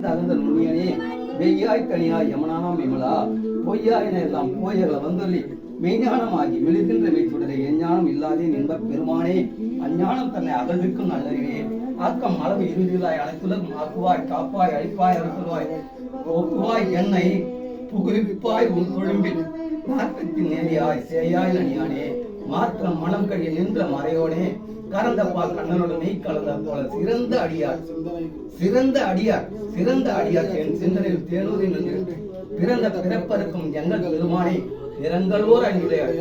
தகுந்த நுண்ணியனே வெய்யாய் கனியாய் யமனானாம் விமலா பொய்யாயின எல்லாம் போயர்ல வந்துள்ளி மெய்ஞானமாகி மெழுகின்ற மெய்ச்சுடரை எஞ்ஞானம் இல்லாதே நின்ப பெருமானே அஞ்ஞானம் தன்னை அகழ்விக்கும் நல்லறிவே ஆக்கம் அளவு இறுதியிலாய் அழைத்துலகம் ஆக்குவாய் காப்பாய் அழிப்பாய் அறுத்துவாய் ஒப்புவாய் என்னை புகுவிப்பாய் உன் தொழும்பில் நாற்பத்தி நேரியாய் சேயாய் அணியானே மாத்திரம் மனம் கழிய நின்ற மறையோனே கரந்தப்பா கண்ணனோட மெய் கலந்த போல சிறந்த அடியார். சிறந்த அடியார் சிறந்த அடியார் என் சிந்தனையில் தேனூரில் நின்று பிறந்த பிறப்பருக்கும் எங்கள் பெருமானே நிறங்களோர் அணியுடையார்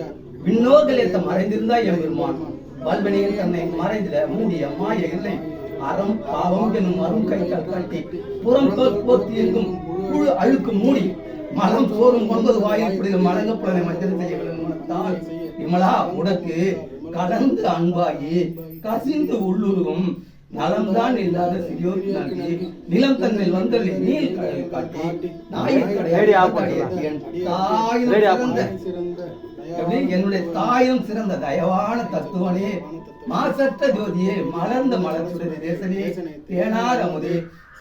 விண்ணோர்களேத்த மறைந்திருந்தா என் பெருமான். வல்வனையில் தன்னை மறைந்திட மூடிய மாய இல்லை. அறம் பாவம் என்னும் அரும் கைகள் கட்டி புறம் தோல் போர்த்தி எங்கும் புழு அழுக்கு மூடி மலம் சோறும் ஒன்பது வாயில் பிடிக்கும் மலங்கப்புலனை மத்திய செய்ய விளங்குமத்தால் விமலா உனக்கு கலந்து அன்பாகி கசிந்து உள்ளுருகும். நலம்தான் இல்லாத நல்கி நிலம் தன்னில் வந்தள்ளி நீல் காட்டி எப்படி? என்னுடைய தாயும் சிறந்த தயவான தத்துவனே. மாசற்ற ஜோதியே மலர்ந்த மலர் சுடரி தேசனே. தேனார் அமுதே.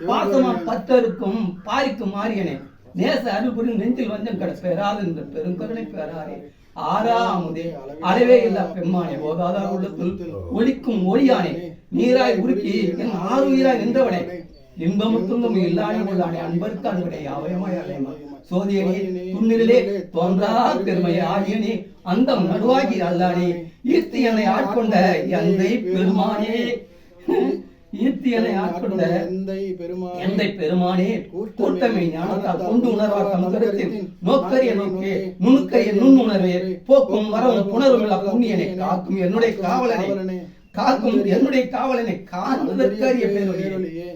பாசமா பத்தருக்கும் பாரிக்கும் மாரியனே. நேச அருள்புரி நெஞ்சில் வஞ்சம் கட பெறாது என்ற பெருங்கருணை பெறாரே ஆறா அமுதே அளவே இல்லா பெம்மானே. ஓதாதார் உள்ளத்தில் ஒளிக்கும் ஒளியானே. நீராய் உருக்கி என் ஆறுயிராய் நின்றவனே. இன்பமும் துன்பமும் இல்லானே உள்ளானே. அன்பருக்கு அன்புடைய அவயமாய் அலைமா சோதியனே துண்ணிலே தோன்றா பெருமை ஆகியனே. அந்தம் நடுவாகி அல்லானே. ஈர்த்தி என்னை ஆட்கொண்ட எந்தை பெருமானே. ஈர்த்தி என்னை ஆட்கொண்ட எந்தை பெருமானே எந்தை பெருமானே கூட்டமை ஞானத்தால் கொண்டு உணர்வார் தம் கருத்தில் நோக்கரிய நோக்கே நுணுக்கரிய நுண்ணுணர்வே போக்கும் வரவும் புணர்வும் இல்லா புண்ணியனை காக்கும் என்னுடைய காவலனை காக்கும் என்னுடைய காவலனை காண்பதற்கரிய பேரொழியே.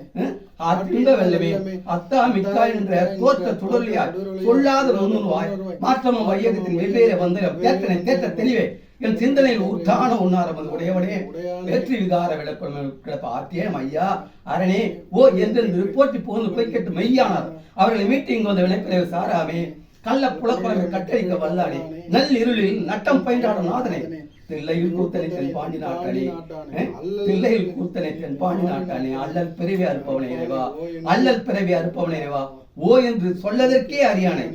அத்திங்க வெல்லவே அத்தா மிக்கா என்ற தோற்ற சுடலியார் சொல்லாத நுண்ணுவாய் மாற்றமும் வையகத்தின் வெவ்வேறு வந்து தேற்றனை தேற்ற தெளிவே. என் சிந்தனையில் உற்றான உண்ணாரம் உடையவனே. வெற்றி விகார விளக்கம் கிடப்ப ஆத்தியம் ஐயா. அரணே ஓ என்று போட்டி போந்து பொய்க்கட்டு மெய்யானார். அவர்களை மீட்டு இங்கு வந்த விளைப்பிறகு சாராமே. கள்ள புலக்குழமை கட்டளிக்க வல்லானே. நல் இருளில் நட்டம் பயின்றாடும் நாதனே. தில்லையில் கூத்தனை தென் பாண்டி நாட்டானே. தில்லையில் கூத்தனை தென் பாண்டி நாட்டானே. அல்லல் பிறவி அறுப்பவனை இறைவா. அல்லல் பிறவி அறுப்பவனை இறைவா. ஓ என்று சொல்லதற்கே அறியானே.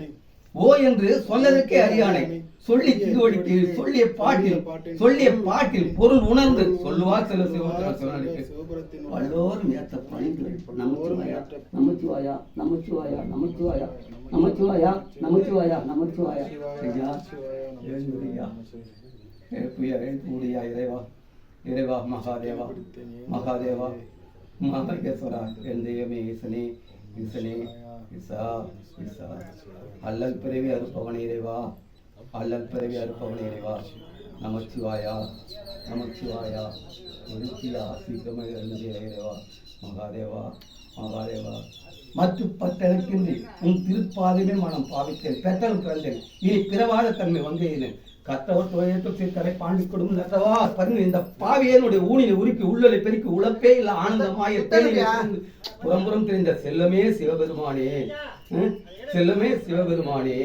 ஓ என்று சொன்னதற்கே அறியானை சொல்லி திருவடிக்கு சொல்லிய பாட்டில் சொல்லிய பாட்டில் பொருள் உணர்ந்து சொல்லுவார் சில சிவபுத்திர சிவனடிக்கு. சிவபுரத்தின் வல்லோரும் ஏற்ற பணிந்து நமச்சிவாயா நமச்சிவாயா நமச்சிவாயா நமச்சிவாயா நமச்சிவாயா நமச்சிவாயா நமச்சிவாயா. ஐயா எழுந்துரையா. எழுப்புயா எழுப்புடியா இறைவா. இறைவா மகாதேவா. மகாதேவா மகாதேஸ்வரா என் தெய்வமே ஈசனே ஈசனே. இசா இசா அல்லல் பிறவி அறுப்பவனே இறைவா. அல்லல் பிறவி அறுப்பவனே இறைவா. நமச்சிவாயா நமச்சிவாயா. எழுச்சியா சீக்கிரமாக எழுந்திய இறைவா. மகாதேவா மகாதேவா. மற்ற பத்தெனக்கின்றி உன் திருப்பாதமே மனம் பாவித்தேன். பெற்றல் பிறந்தேன். இனி பிறவாத தன்மை வந்தேன் கத்தவர் துவையத்து கரை பாண்டி கொடுக்கும் நத்தவா பாருங்க இந்த பாவியனுடைய ஊனினை உருக்கி உள்ளலை பெருக்கி உழப்பே இல்ல ஆனந்தமாய புறம்புறம் தெரிந்த செல்லமே சிவபெருமானே? செல்லமே சிவபெருமானே.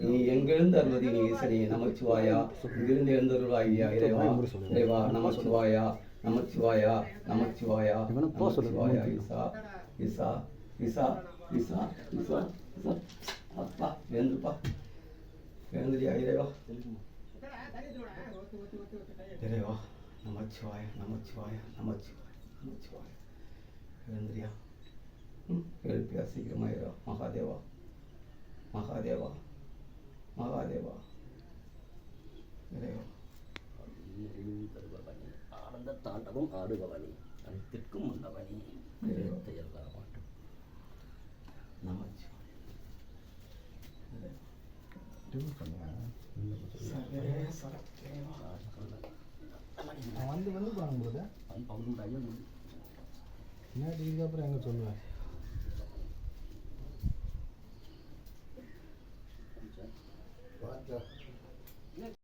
நீ எங்கிருந்து அருள்வதி நீ ஈசனே? நமச்சிவாயா. இங்கிருந்து எழுந்தருள்வாயா இறைவா. இறைவா நமச்சிவாயா. நமச்சிவாயா. நமச்சிவாயா. நமச்சிவாயா. ஈசா ஈசா ஈசா ஈசா ஈசா ஈசா. அப்பா எழுந்துப்பா. எழுந்துடியா இறைவா? இறைவா நமச்சிவாய நமச்சிவாய நமச்சிவாய நமச்சிவாய. எழுந்திரியா எழுப்பியா சீக்கிரமா இரா மகாதேவா மகாதேவா மகாதேவா இறைவா ஆனந்த தாண்டவம் ஆடுபவனி அனைத்திற்கும் வந்தவனி நினைத்த எல்லா மாட்டும் நமச்சிவாய வந்து வந்து பாருங்க என்ன இதுக்கப்புறம் எங்கே சொல்லுவேன்?